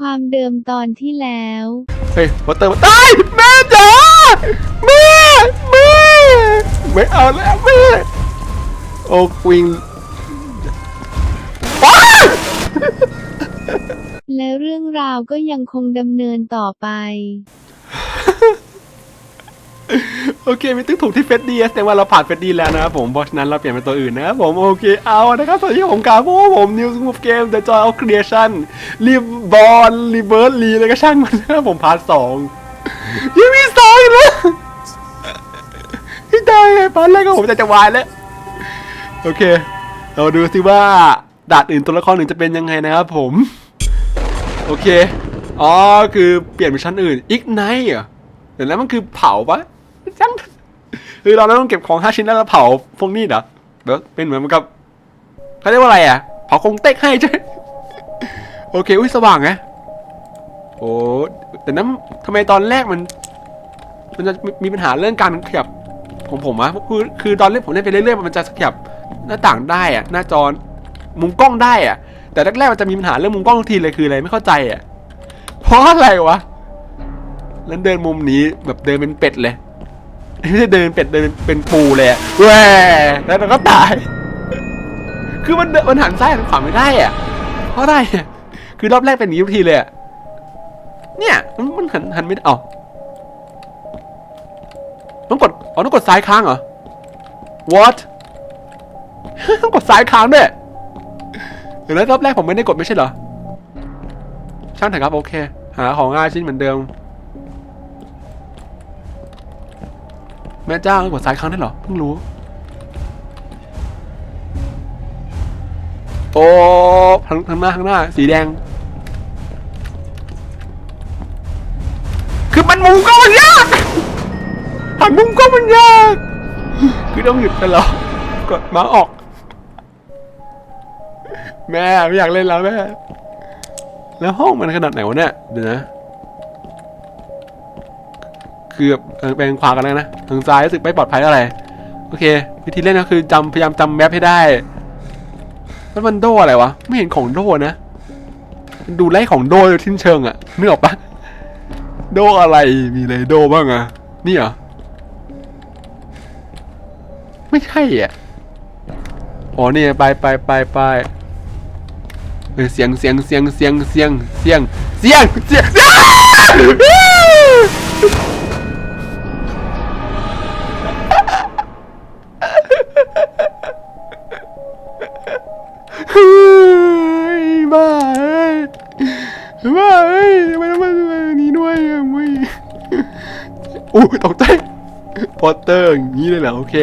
ความเดิมตอนที่แล้ว เฮ้ยพอเติมตายแม่จ๋าแม่แม่ไม่เอาแล้วแม่โอ้ควิงและเรื่องราวก็ยังคงดำเนินต่อไป โอเคมีตึ้งถูกที่เฟดดี้แสดงว่าเราผ่านเฟดดี้แล้วนะครับผมเพราะฉะนั้นเราเปลี่ยนเป็นตัวอื่นนะครับผมโอเคเอานะครับสวัสดีผมกาโผมนิวส์มูฟเกม The Joy of Creation รีบอลรีเบิร์ดรีอะไรก็ช่างมันนะครับผมพาร์ทสองยังมีสองอีกแล้วที่ได้พาร์ทแรกก็ผมจะจะวายแล้วโอเค เราดูสิว่าดานอื่นตัวละครอื่นจะเป็นยังไงนะครับผมโอเคอ๋อคือเปลี่ยนเป็นชั้นอื่นอีกไนท์เหรอเดี๋ยวนั้นมันคือเผาปะ คือเราต้องเก็บของห้าชิ้นแล้วเราเผาพวกนี้เหรอแบบเป็นเหมือนกับเขาเรียกว่าอะไรอะเผาคงเต็กให้ใช่โอเคอุ้ยสว่างไงโอ้แต่นั้นทำไมตอนแรกมัน มันจะมีมีปัญหาเรื่องการขยับของผมอะคือคือตอนเล่นผมเล่นไปเรื่อยๆมันจะขยับหน้าต่างได้อะหน้าจอมุมกล้องได้อะแต่แรกๆมันจะมีปัญหาเรื่องมุมกล้องทุกทีเลยคืออะไรไม่เข้าใจอะเพราะอะไรวะแล้วเดินมุมนี้แบบเดินเป็นเป็ดเลย ไม่ใช่เดินเป็ดเดินเป็นปูเลยอะแหวแล้วเราก็ตาย คือมันเดินมันหันซ้ายหันขวาไม่ได้อะเพราะอะไรอะคือรอบแรกเป็นอย่างนี้ทุกทีเลยอะเนี่ยมันมันหันหันไม่ได้เอาต้องกดอ๋อต้องกดซ้ายค้างเหรอ what ต้องกดซ้ายค้างด้วยเดี๋ยวแล้วรอบแรกผมไม่ได้กดไม่ใช่เหรอช่างเถอะครับโอเค หาของง่ายชิ้นเหมือนเดิม แม่เจ้าต้องกดซ้ายค้างได้เหรอเพิ่งรู้ โอ้ทางทางหน้าทางหน้า สีแดง คือมันมุมก็มันยากหันมุมก็มันยาก คือต้องหยุดไปแล้วกดมาออก แม่ไม่อยากเล่นแล้วแม่แล้วห้องมันขนาดไหนวะเนี่ยเดี๋ยวนะ คือแบบเออไปทางขวากันแล้วนะทางซ้ายรู้สึกไม่ปลอดภัยเท่าไรโอเค วิธีเล่นก็คือจำพยายามจำแมปให้ได้แล้วมันโดอะไรวะ ไม่เห็นของโดนะ ดูไล่ของโดทิ้นเชิงอะนึกออกปะโดอะไรมีอะไรโดบ้างอะนี่เหรอไม่ใช่อะอ๋อนี่ไปไปไปไปเสียงเสียงเสียงเสียงเสียงเสียงเสียงเสียงเสียง ฮ้ยบ้าเอ้ยบ้าเอ้ยทำไมต้องมาแบบนี้ด้วยอะมึงอู้ตกใจพอตเตอร์อย่างนี้เลยเหรอโอเค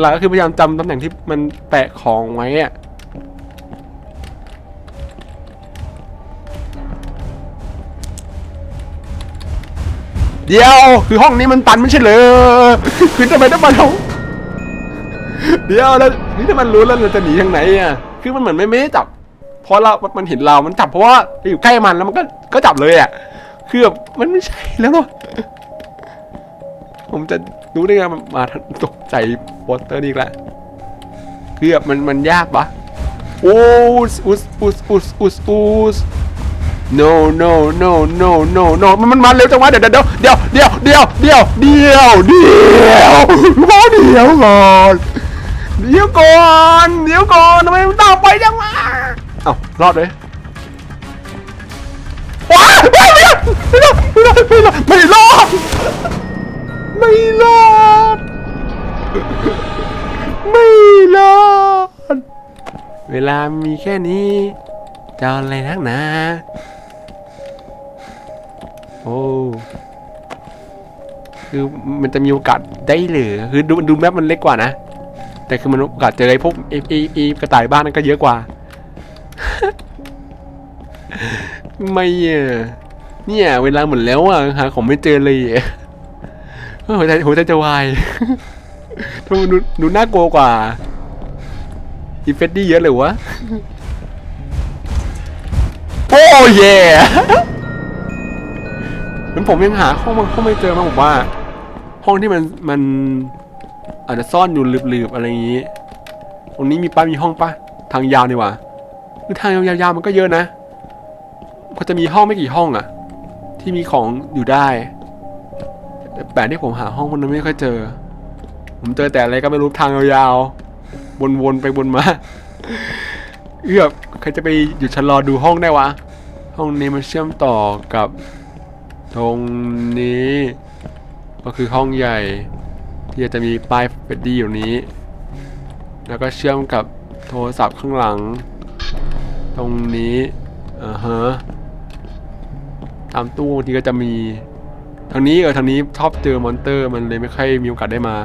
หลักก็คือพยายามจำตำแหน่งที่มันแปะของไว้อะเดี๋ยว คือห้องนี้มันตันไม่ใช่เหรอคือทำไมต้องมาเราเดี๋ยวแล้วนี่ถ้ามันรู้แล้วเราจะหนีทางไหนอะ คือมันเหมือนไม่ไม่ได้จับ เพราะเรา มันเห็นเรา มันจับเพราะว่าอยู่ใกล้มันแล้วมันก็ ก็จับเลยอะ คือแบบมันไม่ใช่แล้วเนาะผมจะรู้ได้ไงมาตกใจโปสเตอร์นี่อีกแล้วคือแบบมันมันยากปะโอ้สอุสอุสอุสอุสอุส no no no no no no มันมันมาเร็วจังวะเดี๋ยวเดี๋ยวเดี๋ยวเดี๋ยวเดี๋ยวเดี๋ยวเดี๋ยวเดี๋ยวรอเดี๋ยวก่อน เดี๋ยวก่อน เดี๋ยวก่อนทำไมมันตามไปจังวะเอ้ารอดเลยว้าวไม่รอดไม่รอดไม่รอดไม่รอดไม่รอดไม่รอดเวลามีแค่นี้จะเอาอะไรนักหนาโอ้คือมันจะมีโอกาสได้เหรือคือดูดูแมปมันเล็กกว่านะ แต่คือมันโอกาสเจอไอ้พวกไอ้ไอ้ไอ้กระต่ายบ้านนั้นก็เยอะกว่า ไม่เนี่ย เวลาหมดแล้วอะหาของไม่เจอเลยอะเออหัวใจหัวใจจะวายดูดูดูน่ากลัวกว่าอีเฟดดี้เยอะเลยวะโอ้เย่เหมือนผมยังหาห้องมันห้องไม่เจอมาผมว่า ห้องที่มันมัน อาจจะซ่อนอยู่ลืบๆอะไรอย่างนี้ ตรงนี้มีป้ามีห้องปะทางยาวนี่หว่าคือทางยาวๆมันก็เยอะนะ ก็จะมีห้องไม่กี่ห้องอะที่มีของอยู่ได้แต่แปลกที่ผมหาห้องคนนั้นไม่ค่อยเจอ ผมเจอแต่อะไรก็ไม่รู้ทางยาวๆวนๆไปวนมา เอือบใครจะไปหยุดชะลอดูห้องได้วะ ห้องนี้มันเชื่อมต่อกับ ตรงนี้ ก็คือห้องใหญ่ ที่จะมีป้ายเฟดดี้อยู่นี้ แล้วก็เชื่อมกับโทรศัพท์ข้างหลัง ตรงนี้อ่าฮะตามตู้บางทีก็จะมีทางนี้เออทางนี้ชอบเจอมอนเตอร์ มันเลยไม่ค่อยมีโอกาสได้มา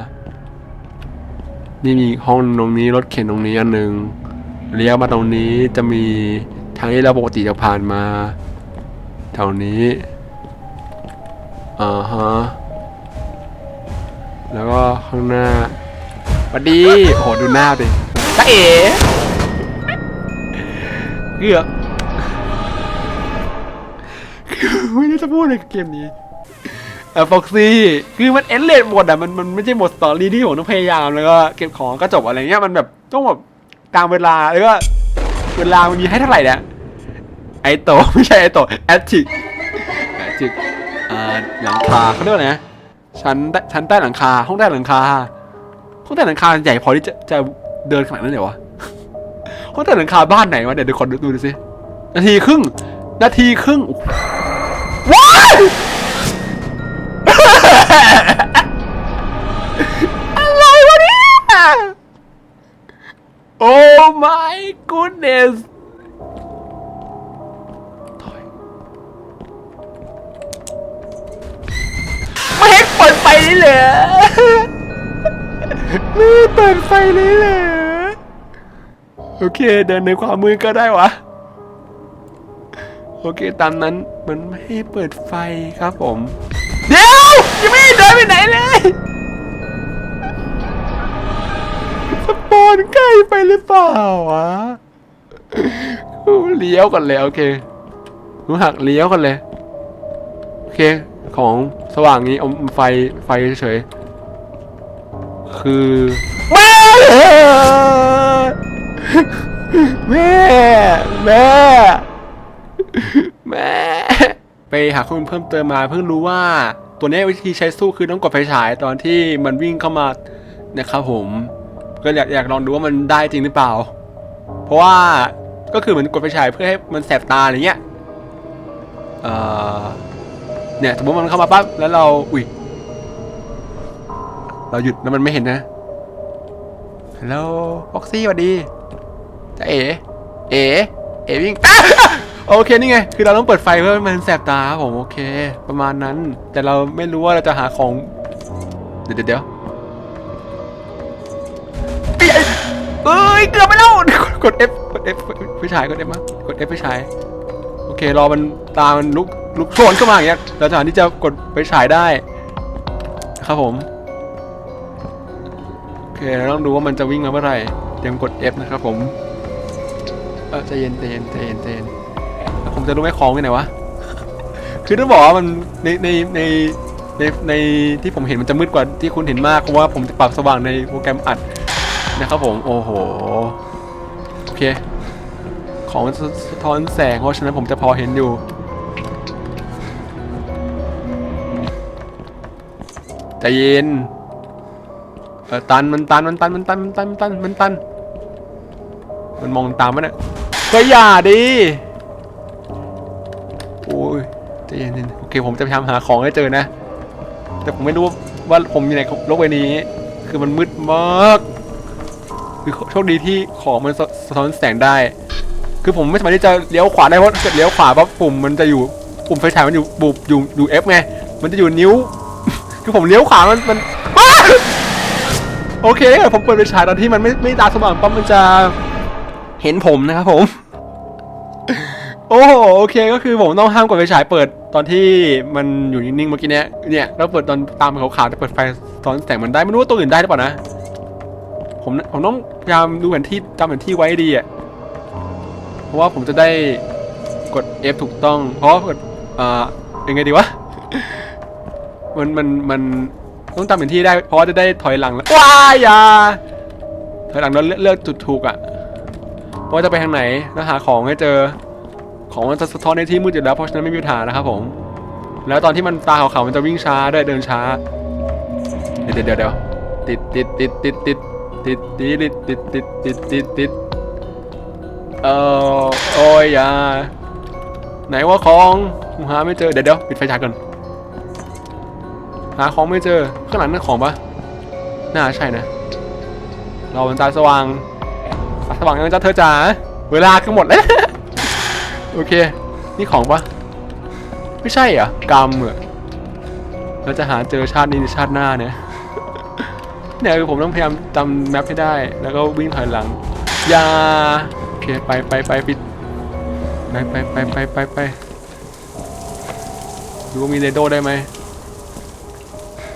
นี่มีห้องตรงนี้รถเข็นตรงนี้อันหนึ่งเลี้ยวมาตรงนี้จะมีทางที่เราปกติจะผ่านมาแถวนี้อ่าฮะ แล้วก็ข้างหน้าสวัสดีโอ้โหดูหน้าดิจ้าเอ๋เกือบไม่รู้จะพูดอะไรกับเกมนี้เออฟ็อกซี่คือมันเอ็นเลดหมดอะมันมันไม่ใช่หมดสตอรี่ที่ผมต้องพยายามแล้วก็เก็บของก็จบอะไรเงี้ยมันแบบต้องแบบตามเวลาแล้วก็เวลามันมีให้เท่าไหร่เนี่ยไอโตไม่ใช่ไอโตแอตติกแอตติกอ่าหลังคาเขาเรียกว่าไงนะ ชั้นใต้ชั้นใต้หลังคา ห้องใต้หลังคา ห้องใต้หลังคาใหญ่พอที่จะจะเดินขนาดนั้นเลยวะ ห้องใต้หลังคาบ้านไหนวะเดี๋ยวดี๋ยวขอดูดูสิ นาทีครึ่ง นาทีครึ่งว้ายอะไรวะเนี่ย โอ้ my goodness ปิดไฟเลยเหรอไม่เปิดไฟเลยเหรอโอเค เดินในความมืดก็ได้วะ โอเค ตามนั้นมันไม่ให้เปิดไฟครับผม เดี๋ยวยังไม่เดินไปไหนเลยสปอนใกล้ไปหรือเปล่าวะเลี้ยวก่อนเลยโอเคหนูหักเลี้ยวก่อนเลย โอเค ของสว่างนี้เอาไฟไฟเฉยคือแม่แม่แม่แม่ไปหาข้อมูลเพิ่มเติมมาเพิ่งรู้ว่าตัวนี้วิธีใช้สู้คือต้องกดไฟฉายตอนที่มันวิ่งเข้ามานะครับผม ก็อยากอยากลองดูว่ามันได้จริงหรือเปล่า เพราะว่าก็คือเหมือนกดไฟฉายเพื่อให้มันแสบตาอะไรเงี้ยเอ่อ เนี่ยสมมติมันเข้ามาปั๊บแล้วเราอุ้ยเราหยุดแล้วมันไม่เห็นนะฮัลโหลฟ็อกซี่สวัสดีจะเอ๋เอ๋เอ๋วิ่งโอเคนี่ไง คือเราต้องเปิดไฟเพื่อให้มันแสบตาผมโอเค ประมาณนั้น แต่เราไม่รู้ว่าเราจะหาของ เดี๋ยวเดี๋ยวเดี๋ยวเอ้ยเกือบไปแล้วกด F กด F ไปฉายกด F มากด F ไปฉายโอเครอมันตามันลุก ลุกโชนเข้ามาอย่างเงี้ยเราจะหาที่จะกดไปฉายได้ครับผมโอเคเราต้องดูว่ามันจะวิ่งมาเมื่อไหร่เตรียมกด F นะครับผมเออใจเย็นใจเย็นใจเย็นใจเย็นผมจะรู้ไหมของไปไหนวะคือต้องบอกว่ามันในในในในในที่ผมเห็นมันจะมืดกว่าที่คุณเห็นมากเพราะว่าผมจะปรับสว่างในโปรแกรมอัดนะครับผมโอ้โหโอเค ของสะท้อนแสงเพราะฉะนั้นผมจะพอเห็นอยู่ ใจเย็นเออตันมันตันมันตันมันตันมันตันมันตันมันตัน มันมองตามมันอะก็อย่าดิโอ้ยใจเย็นๆโอเคผมจะพยายามหาของให้เจอนะ แต่ผมไม่รู้ว่าผมอยู่ในโลกใบนี้ คือมันมืดมากคือโชคดีที่ของมันสะท้อนแสงได้ คือผมไม่สามารถที่จะเลี้ยวขวาได้เพราะเกิดเลี้ยวขวาปั๊บปุ่มมันจะอยู่ปุ่มไฟฉายมันอยู่บุบอยู่อยู่ F ไง มันจะอยู่นิ้ว คือผมเลี้ยวขวามันมันอ้าโอเคถ้าเกิดผมเปิดไฟฉายตอนที่มันไม่ไม่ตาสว่างปั๊บมันจะเห็นผมนะครับผม โอ้โหโอเคก็คือผมต้องห้ามกดไฟฉายเปิดตอนที่มันอยู่นิ่งๆเมื่อกี้เนี้ยเนี่ยแล้วเปิดตอนตามขาวๆจะเปิดไฟสะท้อนแสงมันได้ไม่รู้ว่าตัวอื่นได้หรือเปล่านะผมผมต้องพยายามดูแผนที่จำแผนที่ไว้ให้ดีอะเพราะว่าผมจะได้กด F ถูกต้อง เพราะว่ากดอ่ายังไงดีวะ มันมันมันต้องจำแผนที่ได้ เพราะว่าจะได้ถอยหลังแล้วว้ายอย่าถอยหลังแล้วเลือกเลือกจุดถูกอะว่าจะไปทางไหนแล้วหาของให้เจอ ของมันจะสะท้อนในที่มืดอยู่แล้วเพราะฉะนั้นไม่มีปัญหานะครับผม แล้วตอนที่มันตาขาวๆมันจะวิ่งช้าได้วยเดินช้า เดี๋ยวเดี๋ยวเดี๋ยวติดติดติดติดติดติดติดติดติดติดติดติดติดเออโอ้ยอย่าไหนว่าของผมหาไม่เจอเดี๋ยวเดี๋ยวปิดไฟฉายก่อน หาของไม่เจอ ข้างหลังนั่นของปะน่าใช่นะ เราเป็นตาสว่างตาสว่างยังจะเธอจ๋า เวลาก็หมดแล้ว โอเค นี่ของปะไม่ใช่อะกรรมเหรอเราจะหาเจอชาตินี้ชาติหน้าเนี่ยเนี่ยคือผมต้องพยายามจำแมปให้ได้ แล้วก็วิ่งถอยหลังยาโอเคไปไปไปปิดไปไปไปไปไปไปดูว่ามีเรโดได้ไหม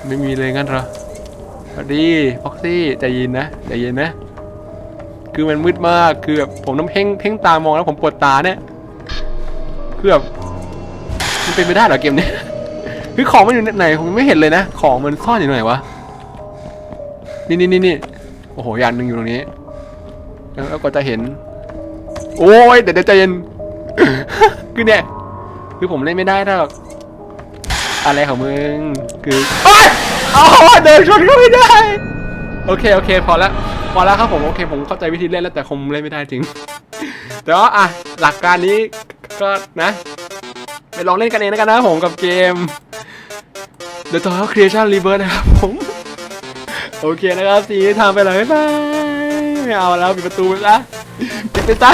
ไม่มีเลยงั้นเหรอสวัสดีพ็อกซี่ใจเย็นนะใจเย็นนะ คือมันมืดมากคือแบบผมต้องเพ่งเพ่งตามองแล้วผมปวดตาเนี่ยคือแบบมันเป็นไปได้เหรอเกมนี้คือของมันอยู่ไหนผมไม่เห็นเลยนะ ของมันซ่อนอยู่ไหนวะนี่นี่นี่นี่โอ้โหอย่างหนึ่งอยู่ตรงนี้ แล้วก็จะเห็น โอ้ยเดี๋ยวใจเย็นคือเนี่ยคือผมเล่นไม่ได้ถ้าหรอก อะไรของมึง คือโอ๊ยอ๋อเดินชนก็ไม่ได้ โอเคโอเค พอและพอแล้วครับผมโอเค ผมเข้าใจวิธีเล่นแล้วแต่คงเล่นไม่ได้จริง แต่ว่าอะหลักการนี้ก็นะไปลองเล่นกันเองแล้วกันนะผมกับเกม The Total Creation Rebirth นะครับผม โอเคนะครับสีทำไปเลยบ๊ายบายไม่เอาแล้วปิดประตูไปซะปิดไปซะ